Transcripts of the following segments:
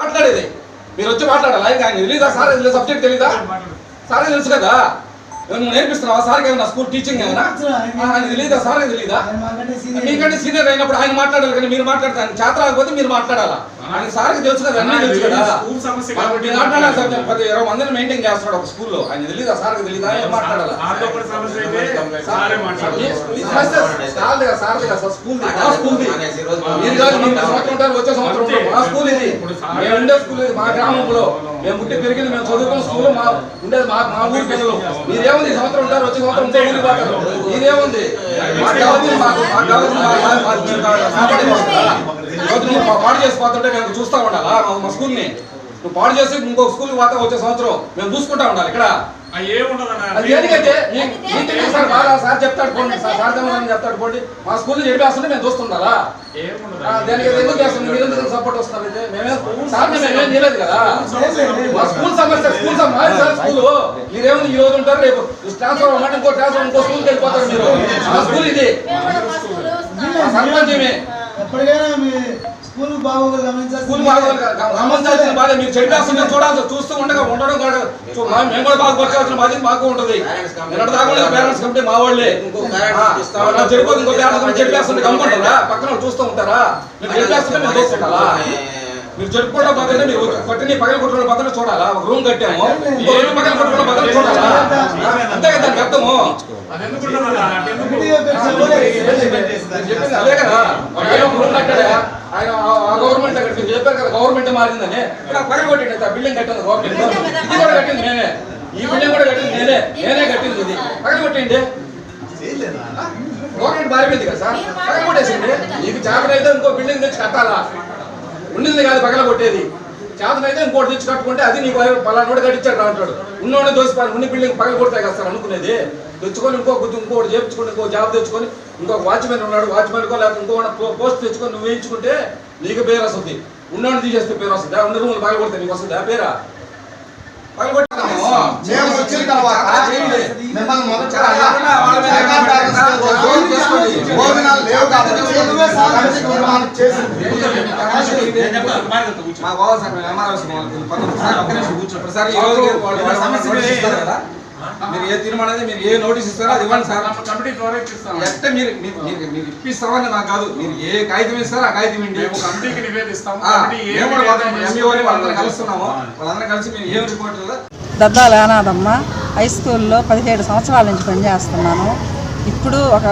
మాట్లాడేది. మీరు వచ్చి మాట్లాడాలి? ఆయన ఆయన తెలీదా సార్ సబ్జెక్ట్ తెలీదా? సార్ తెలుసు కదా? నువ్వు నేర్పిస్తున్నావా? సార్ ఏమన్నా స్కూల్ టీచింగ్ ఏమన్నా? ఆయన తెలీదా? సార్ తెలీదా? ఆయన మాకంటే సీనియర్ అయినప్పుడు ఆయన మాట్లాడాలి కానీ మీరు మాట్లాడతారు. ఆయన చేత రాకపోతే మీరు మాట్లాడాలా? ఆయన సార్కి తెలుసు కదా అన్నీ తెలుసు కదా. మీరు మాట్లాడాలి సార్ నేను పది ఇరవై మందిని మెయింటైన్ చేస్తున్నాడు ఒక స్కూల్లో. ఆయన తెలీదా? సార్కి తెలీదా? ఏం మాట్లాడాలా? సారే సార్ మీరు కాదు మీరు సంవత్సరం ఉంటారు వచ్చే సంవత్సరం ఉంటారు. మా స్కూల్ ఇది. మేము ఉండే స్కూల్ ఇది. మా గ్రామంలో మేము పుట్టి పెరిగింది మేము చదువుకున్న స్కూల్ మా ఉండేది మా మా ఊరి పిల్లలు. మీరేముంది ఈ సంవత్సరం ఉంటారు వచ్చే సంవత్సరం ఉంటే ఊరికి పోతారు. మాకు కావాల్సింది మాకు మాకు కావాల్సింది మా- మా- పాడు చేసి పోతుంటే మేము చూస్తా ఉండాలా? మా- స్కూల్ స్కూల్ని. నువ్వు పాడు చేసి ఇంకో స్కూల్కి పోతా వచ్చే సంవత్సరం మేము చూసుకుంటా ఉండాలి ఇక్కడ. సార్ సార్ చెప్తాడు పోండి సార్ తెమ్మని చెప్తాడు పోండి. మా స్కూల్ చెడిపేస్తుంటే మేము చూస్తుండాలా? దేనికైతే ఎందుకు చేస్తుంది మీరు ఎందుకు సపోర్ట్ అయితే? మేమే సార్ మేమేం చేయలేదు కదా? మా స్కూల్ సమస్య స్కూల్ సమస్య సార్ స్కూల్. మీరేముంది ఈ రోజు ఉంటారు రేపు ట్రాన్స్ఫర్ అవ్వమంటే ఇంకో ట్రాన్స్ఫర్ ఇంకో స్కూల్కి వెళ్ళిపోతారు మీరు. మా స్కూల్ ఇది. సర్పంచ్ ఎప్పటికైనా మీ స్కూల్ బాగోగులు గమనించాలి స్కూల్ కదా. గమనించాల్సిన బాధ మీరు చెడిపేస్తుంటే చూడాల్సి చూస్తూ ఉండగా ఉండడం మా- మేము కూడా బాగుపరచాల్సిన బాధ్యత మాకు ఉంటుంది. నిన్నటి దాకా పేరెంట్స్ కమిటీ మా వాళ్ళే. చెడిపోతుంది ఇంకో పేరెంట్స్ కమిటీ చెడిపేస్తుంటే గమ్ముకుంటారా? పక్కన వాళ్ళు చూస్తూ ఉంటారా? మీరు చెడిపేస్తుంటే మేము చూస్తుంటారా మీరు చెప్పుకోవడం బదులు మీరు కొట్టిని పగల కొట్టుకోవడం బదులు చూడాలా? ఒక రూమ్ కట్టాము. ఇంకో రూమ్ పగల కొట్టుకోవడం బదులు చూడాలా? అంతే కదా దానికి అర్థము అదే కదా. ఆయన ఆ- గవర్నమెంట్ అక్కడ మీరు చెప్పారు కదా గవర్నమెంట్ మారిందని. ఇక్కడ పగల కొట్టింది ఆ బిల్డింగ్ కట్టింది గవర్నమెంట్ ఇది కూడా కట్టింది నేనే. ఈ బిల్డింగ్ కూడా కట్టింది నేనే. నేనే కట్టింది. ఇది. పగల కొట్టింది గవర్నమెంట్ మారిపోయింది కదా సార్. పగల కొట్టేసింది. నీకు చేతన అయితే ఇంకో బిల్డింగ్ తెచ్చి కట్టాలా? ఉండింది కాదు పగల కొట్టేది. చేతన అయితే ఇంకోటి తెచ్చి కట్టుకుంటే అది నీకు పలానోడు కట్టించాడు అంటాడు. ఉన్నోడే దోసిపోయి ఉన్ని బిల్డింగ్ పగల కొడతాయి కదా సార్ అనుకునేది. తెచ్చుకొని ఇంకో గుర్తు ఇంకోటి చేపించుకొని ఇంకో జాబ్ తెచ్చుకొని ఇంకొక వాచ్మెన్ ఉన్నాడు వాచ్మెన్ కో లేకపోతే ఇంకో పోస్ట్ తెచ్చుకొని నువ్వు వేయించుకుంటే నీకు పేరు వస్తుంది. ఉన్నోడిని తీసేస్తే పేరు వస్తుంది. ఆ ఉన్న రూములు పగల కొడితే నీకు వస్తుంది. ఆ పేరా? మేము వచ్చిన తర్వాత. మిమ్మల్ని మొదట. భోజనాలు లేవు కాబట్టి మా బావ సార్ ఎంఆర్ఎస్ వాళ్ళకి పనులు మీరు ఏ తీర్మానం అనేది మీరు ఏ నోటీస్ ఇస్తారో అది ఇవ్వండి సార్. కమిటీ ఎట్ట మీరు మీరు- ఇప్పిస్తామని నాకు కాదు. మీరు ఏ కాగితం ఇస్తారో ఆ కాగితం ఇండి మేము కమిటీకి నివేదిస్తాం. ఆ, కమిటీ ఏ మేము కూడా వాళ్ళ నివేదన ఎంఈఓ ని వాళ్ళందరం చేస్తుందో కలుస్తున్నాము. వాళ్ళందరం కలిసి మీరు ఏం రిపోర్ట్ దద్దాల అనాథమ్మ హై స్కూల్లో పదిహేడు సంవత్సరాల నుంచి పనిచేస్తున్నాను. ఇప్పుడు ఒక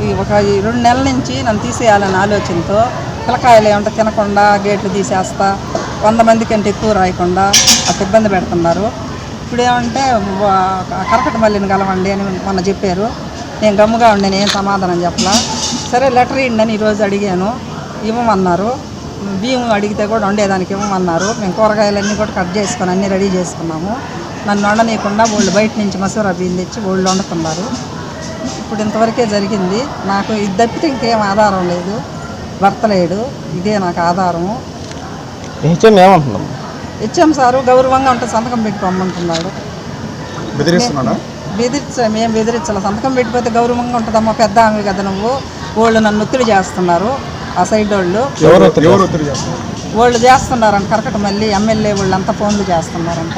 ఈ ఒక రెండు నెలల నుంచి నన్ను తీసేయాలనే ఆలోచనతో పిల్లకాయలు ఏమంటే తినకుండా గేట్లు తీసేస్తా వంద మంది కంటే ఎక్కువ రాయకుండా అట్లా ఇబ్బంది పెడుతున్నారు. ఇప్పుడు ఏమంటే కరకట మల్లిని కలవండి అని మొన్న చెప్పారు. నేను గమ్ముగా ఉండే నేను సమాధానం చెప్పలా. సరే లెటర్ ఇండని అని ఈరోజు అడిగాను. ఇవ్వమన్నారు. బియ్యం అడిగితే కూడా వండేదానికి ఇవ్వమన్నారు. మేము కూరగాయలన్నీ కూడా కట్ చేసుకొని అన్నీ రెడీ చేసుకున్నాము. నన్ను వండనీయకుండా వాళ్ళు బయట నుంచి మసూర బియ్యం తెచ్చి వాళ్ళు వండుతున్నారు. ఇప్పుడు ఇంతవరకే జరిగింది. నాకు ఇది తప్పితే ఇంకేం ఆధారం లేదు. భర్త లేడు. ఇదే నాకు ఆధారము. హెచ్ఎం ఏమంటున్నాం హెచ్ఎం సారు గౌరవంగా ఉంటే సంతకం పెట్టి పొమ్మంటున్నాడు బెదిరిస్తున్నాడా? బెదిరించ మేము బెదిరించాలి. సంతకం పెట్టిపోతే గౌరవంగా ఉంటుందమ్మా పెద్ద ఆమె కదా నువ్వు. వాళ్ళు నన్ను ఒత్తిడి చేస్తున్నారు ఆ సైడ్ వాళ్ళు. ఎవరు ఎవరు ఒత్తిడి చేస్తున్నారు? వాళ్ళు చేస్తున్నారంట కరకట మళ్ళీ ఎమ్మెల్యే వాళ్ళు అంతా ఫోన్లు చేస్తున్నారంట.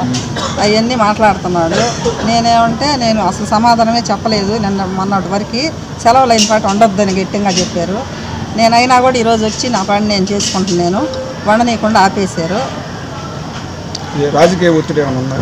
అవన్నీ మాట్లాడుతున్నాడు. నేనేమంటే నేను అసలు సమాధానమే చెప్పలేదు. నిన్న మొన్నటి వరకు సెలవులు అయిన పాటు ఉండొద్దని గట్టిగా చెప్పారు. నేనైనా కూడా ఈరోజు వచ్చి నా పని నేను చేసుకుంటున్నాను. వండనీయకుండా ఆపేశారు. రాజకీయ ఒత్తిడి ఏమైనా ఉందా?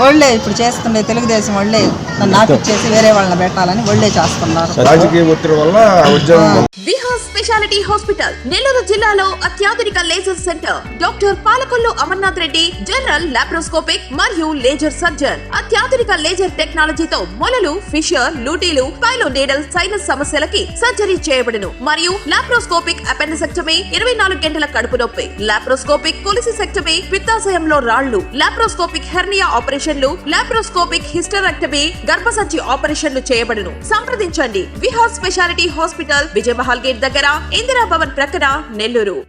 వాళ్ళే ఇప్పుడు చేస్తుండే తెలుగుదేశం వాళ్ళే నన్ను ఆపిచ్చేసి వేరే వాళ్ళని పెట్టాలని వాళ్ళే చేస్తున్నారు. రాజకీయ ఒత్తిడి వల్ల ఉద్యోగం విహార్ స్పెషాలిటీ హాస్పిటల్ నెల్లూరు జిల్లాలో అత్యాధునిక laser centre. Doctor Palakollu Amarnath Reddy general laparoscopic మరియు లేజర్ సర్జన్. అత్యాధునిక లేజర్ టెక్నాలజీతో మొలలు ఫిషర్ లూటీలు పైలో నీడల్ సైనస్ సమస్యలకి సర్జరీ చేయబడును. మరియు లాప్రోస్కోపిక్ అపెండిసెక్టమీ ఇరవై నాలుగు గంటల కడుపు నొప్పి. లాప్రోస్కోపిక్ కొలిసిసెక్టమీ పిత్తాశయంలో రాళ్ళు లాప్రోస్కోపిక్ హెర్నియా ఆపరేషన్లు లాప్రోస్కోపిక్ హిస్టరెక్టమీ గర్భసంచి ఆపరేషన్లు చేయబడును. సంప్రదించండి. Vihar speciality hospital Vijayamahal gate దగ్గర ఇందిరా భవన్ ప్రక్కన నెల్లూరు.